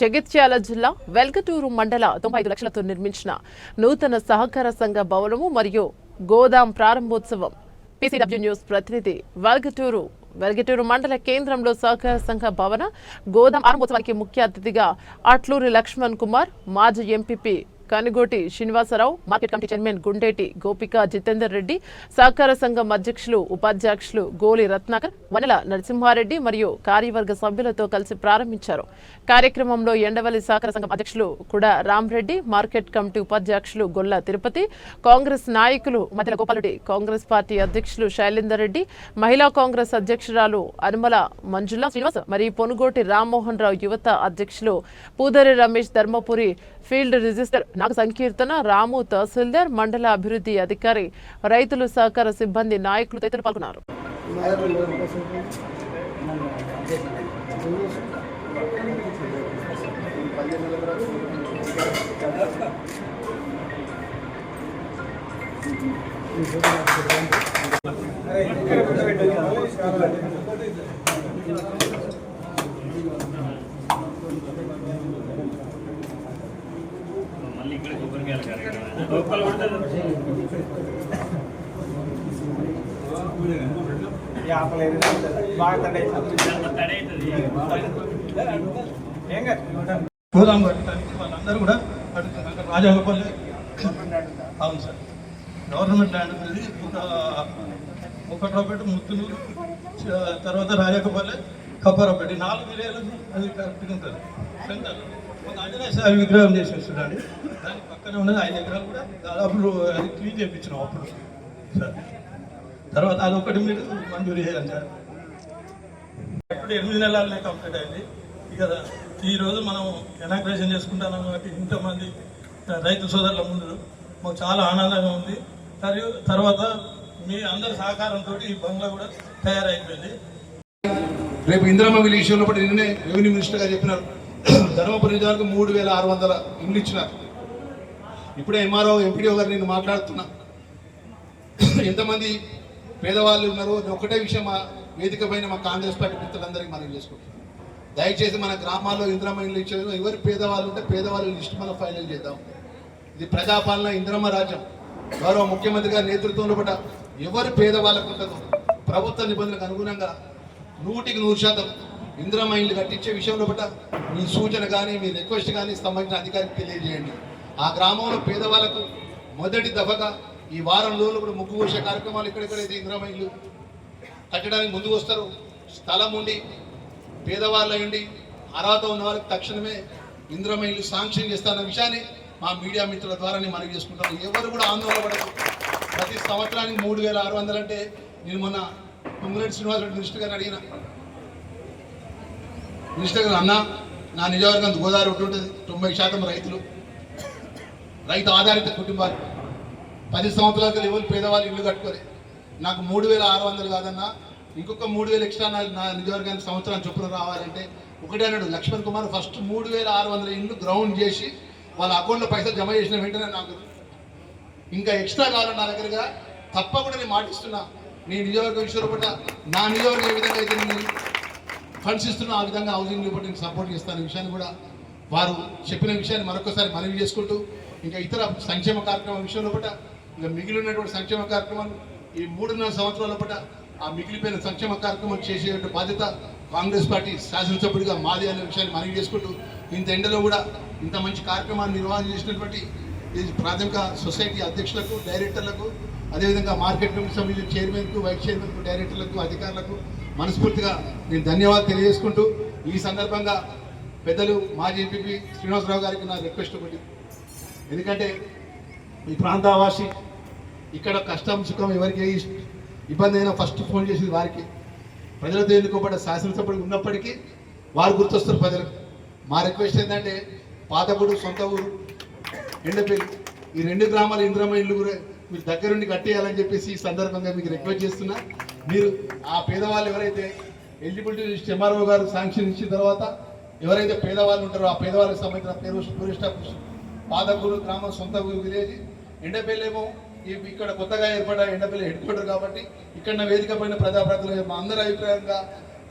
జగిత్యాల జిల్లా వెల్గటూరు మండల తొంభై ఐదు లక్షలతో నిర్మించిన నూతన సహకార సంఘ భవనము మరియు గోదాం ప్రారంభోత్సవం. పీసీడబ్ల్యూ న్యూస్ ప్రతినిధి వెల్గటూరు. వెల్గటూరు మండల కేంద్రంలో సహకార సంఘ భవన గోదాం ప్రారంభోత్సవానికి ముఖ్య అతిథిగా అట్లూరి లక్ష్మణ్ కుమార్ మాజీ MPP Kanugoti Srinivasarao market committee chairman Gundeti Gopika Jitender Reddy సహకార సంఘం అధ్యక్షులు ఉపాధ్యక్షులు గోలి రత్నాకర్ వనల నరసింహారెడ్డి మరియు కార్యవర్గ సభ్యులతో కలిసి ప్రారంభించారు. కార్యక్రమంలో ఎండవల్లి సహకార సంఘం అధ్యక్షులు కూడా రామ్రెడ్డి మార్కెట్ కమిటీ ఉపాధ్యక్షులు గొల్ల తిరుపతి కాంగ్రెస్ నాయకులు మధ్యల గోపాలరెడ్డి కాంగ్రెస్ పార్టీ అధ్యక్షులు శైలేందర్ రెడ్డి మహిళా కాంగ్రెస్ అధ్యక్షురాలు అనుమల మంజుల శ్రీనివాస్ మరియు పొనుగోటి రామ్మోహన్ రావు యువత అధ్యక్షులు పూదరి రమేష్ ధర్మపురి ఫీల్డ్ రిజిస్టర్ నాగ సంకీర్తన రాము తహసీల్దార్ మండల అభివృద్ధి అధికారి రైతులు సహకార సిబ్బంది నాయకులు తదితరులు పాల్గొన్నారు మళ్ళీ ఇక్కడ కొబ్బరికాయలు కార్యక్రమం లోపల కూడా తడి అవుతుంది వాళ్ళందరూ కూడా అడుగుతారు రాజగోపాల్ అవును సార్ గవర్నమెంట్ ల్యాండ్ అనేది ఒక ఒకటోపేట ముత్తునూరు తర్వాత రాజగోపాల్ కప్పారాపేట నాలుగు ఏరియాలకు అది కరెక్ట్గా ఉంటుంది సెంటర్ ఆంజనేయ విగ్రహం విగ్రహం చేసేస్తున్నాడు దాని పక్కనే ఉన్నది ఐదు ఎకరాలు కూడా దాదాపు అది క్లీన్ చేయించినాం అప్పుడు. సార్. తర్వాత ఒకటి మీరు మంజూరు చేయాలి సార్. ఇప్పుడు ఎనిమిది నెలలనే కంప్లీట్ అయింది. ఇక ఈరోజు మనం ఎనాగ్రేషన్ చేసుకుంటున్నాం కాబట్టి ఇంతమంది రైతు సోదరుల ముందు మాకు చాలా ఆనందంగా ఉంది. మరియు తర్వాత మీ అందరి సహకారంతో ఈ బంగ్లా కూడా తయారైపోయింది. రేపు ఇందిరమ్మ విల్ విషయంలో కూడా నిన్నే రెవెన్యూ మినిస్టర్ గారు చెప్పినారు. ధర్మపురి నిజానికి మూడు వేల ఆరు వందల ఇండ్లు ఇచ్చినారు. ఇప్పుడే ఎంఆర్ఓ ఎంపీడీఓ గారు నేను మాట్లాడుతున్నా. ఎంతమంది పేదవాళ్ళు ఉన్నారు ఒకటే విషయం మా వేదిక పైన మా కాంగ్రెస్ పార్టీ మిత్రులందరికీ మనం చేసుకుంటున్నాం. దయచేసి మన గ్రామాల్లో ఇంద్రమ్మ ఇల్లు ఇచ్చారు ఎవరు పేదవాళ్ళు ఉంటే పేదవాళ్ళు లిస్ట్ మనం ఫైనల్ చేద్దాం. ఇది ప్రజాపాలన ఇంద్రమ్మ రాజ్యం. గౌరవ ముఖ్యమంత్రి గారి నేతృత్వంలో కూడా ఎవరు పేదవాళ్ళకు ఉంటుందో ప్రభుత్వ నిబంధనలకు అనుగుణంగా నూటికి నూరు శాతం ఇందిరమ్మ కట్టించే విషయంలో బట్ట మీ సూచన కానీ మీ రిక్వెస్ట్ కానీ సంబంధించిన అధికారికి తెలియజేయండి. ఆ గ్రామంలో పేదవాళ్ళకు మొదటి దఫగా ఈ వారం రోజులు కూడా ముగ్గు కోసే కార్యక్రమాలు ఎక్కడెక్కడైతే ఇందిరమ్మ ఇల్లు కట్టడానికి ముందుకు వస్తారు స్థలం ఉండి పేదవాళ్ళు అయ్యండి అర్హత ఉన్న వారికి తక్షణమే ఇంద్రమ ఇల్లు శాంక్షన్ చేస్తారన్న విషయాన్ని మా మీడియా మిత్రుల ద్వారా నేను మనవి చేసుకుంటాను. ఎవరు కూడా ఆందోళన పడదు ప్రతి సంవత్సరానికి మూడు వేల ఆరు వందలు అంటే నేను మొన్న తుంగిరెడ్డి శ్రీనివాసరెడ్డి దృష్టి గారిని అడిగిన మినిస్టర్ గారు అన్న నా నిజవర్గం గోదావరి ఒకటి ఉంటుంది. తొంభై శాతం రైతులు. రైతు ఆధారిత కుటుంబాలు. పది సంవత్సరాలకు ఎవరు పేదవాళ్ళు ఇల్లు కట్టుకోరు నాకు మూడు వేల ఆరు వందలు కాదన్నా. ఇంకొక మూడు వేలు ఎక్స్ట్రా నా నా నిజవర్గానికి సంవత్సరం చొప్పున రావాలంటే ఒకటే అన్నాడు. లక్ష్మణ్ కుమార్ ఫస్ట్ మూడు వేల ఆరు వందల ఇల్లు గ్రౌండ్ చేసి వాళ్ళ అకౌంట్లో పైసలు జమ చేసిన వెంటనే నాకు ఇంకా ఎక్స్ట్రా కావాలి నా దగ్గరగా తప్పకుండా నేను మాటిస్తున్నా. నీ నియోజకవర్గం విషయంలో నా నియోజకవర్గం ఏ విధంగా అయితే ఫండ్స్ ఇస్తున్నా ఆ విధంగా హౌసింగ్లో సపోర్ట్ చేస్తాను విషయాన్ని కూడా వారు చెప్పిన విషయాన్ని మరొకసారి మనవి చేసుకుంటూ ఇంకా ఇతర సంక్షేమ కార్యక్రమం విషయంలో పట ఇంకా మిగిలినటువంటి సంక్షేమ కార్యక్రమాలు ఈ మూడున్నర సంవత్సరాల పట ఆ మిగిలిపోయిన సంక్షేమ కార్యక్రమం చేసే బాధ్యత కాంగ్రెస్ పార్టీ శాసనసభ్యుడిగా మాది అనే విషయాన్ని మనవి చేసుకుంటూ ఇంత ఎండలో కూడా ఇంత మంచి కార్యక్రమాన్ని నిర్వహణ చేసినటువంటి ప్రాథమిక సొసైటీ అధ్యక్షులకు డైరెక్టర్లకు అదేవిధంగా మార్కెట్ కమిటీ సమితి చైర్మన్కు వైస్ చైర్మన్కు డైరెక్టర్లకు అధికారులకు మనస్ఫూర్తిగా నేను ధన్యవాదాలు తెలియజేసుకుంటూ ఈ సందర్భంగా పెద్దలు మాజీ ఎంపీ శ్రీనివాసరావు గారికి నా రిక్వెస్ట్ ఒకటి. ఎందుకంటే ఈ ప్రాంతవాసి ఇక్కడ కష్టం సుఖం ఎవరికి ఇబ్బంది అయినా ఫస్ట్ ఫోన్ చేసేది వారికి. ప్రజలతో ఎన్నుకోబడ్డ శాసనసభ్యులు ఉన్నప్పటికీ వారు గుర్తొస్తారు ప్రజలకు. మా రిక్వెస్ట్ ఏంటంటే పాతగూడు సొంత ఊరు ఎండపల్లి ఈ రెండు గ్రామాల ఇంద్రమ్మ ఇల్లు కూడా మీరు దగ్గరుండి కట్టేయాలని చెప్పేసి ఈ సందర్భంగా మీకు రిక్వెస్ట్ చేస్తున్నా. మీరు ఆ పేదవాళ్ళు ఎవరైతే ఎలిజిబిలిటీ లిస్ట్ ఎంఆర్ఓ గారు శాంక్షన్ ఇచ్చిన తర్వాత ఎవరైతే పేదవాళ్ళు ఉంటారో ఆ పేదవాళ్ళకి సంబంధించిన పేరు టూరిస్ట్ పాదగూరు గ్రామం సొంత ఊరు విలేజ్. ఎండపల్లేమో ఇక్కడ కొత్తగా ఏర్పడ్డ ఎండపల్లి హెడ్ క్వార్టర్ కాబట్టి ఇక్కడ నా వేదిక పైన ప్రజాప్రతినిధులు మా అందరి అభిప్రాయంగా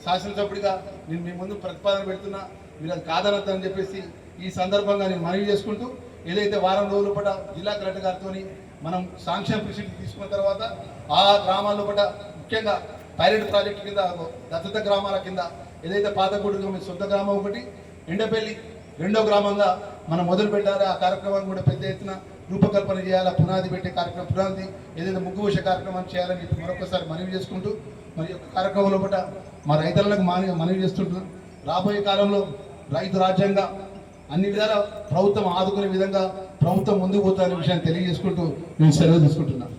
శాసనసభ్యుడిగా నేను మీ ముందు ప్రతిపాదన పెడుతున్నా. మీరు అది కాదనద్దని చెప్పేసి ఈ సందర్భంగా నేను మనవి చేసుకుంటూ ఏదైతే వారం రోజుల పూట జిల్లా కలెక్టర్ గారితో మనం సాంక్షన్ ఫెసిలిటీ తీసుకున్న తర్వాత ఆ గ్రామాల్లో పట ముఖ్యంగా పైలట్ ప్రాజెక్ట్ కింద దత్తత గ్రామాల కింద ఏదైతే పాతగూడు మీ సొంత గ్రామం ఒకటి ఎండపల్లి రెండో గ్రామంగా మనం మొదలు పెట్టాలి. ఆ కార్యక్రమాన్ని కూడా పెద్ద ఎత్తున రూపకల్పన చేయాలి పునాది పెట్టే కార్యక్రమం పునాది ఏదైతే ముగ్గుభూష కార్యక్రమం చేయాలని చెప్పి మరొకసారి మనవి చేసుకుంటూ మరి యొక్క కార్యక్రమంలో పూట మా రైతులకు మాని మనవి చేస్తుంటున్నాం. రాబోయే కాలంలో రైతు రాజ్యంగా అన్ని విధాల ప్రభుత్వం ఆదుకునే విధంగా ప్రభుత్వం ముందుకు పోతున్న విషయాన్ని తెలియజేసుకుంటూ నేను సెలవు తీసుకుంటున్నాను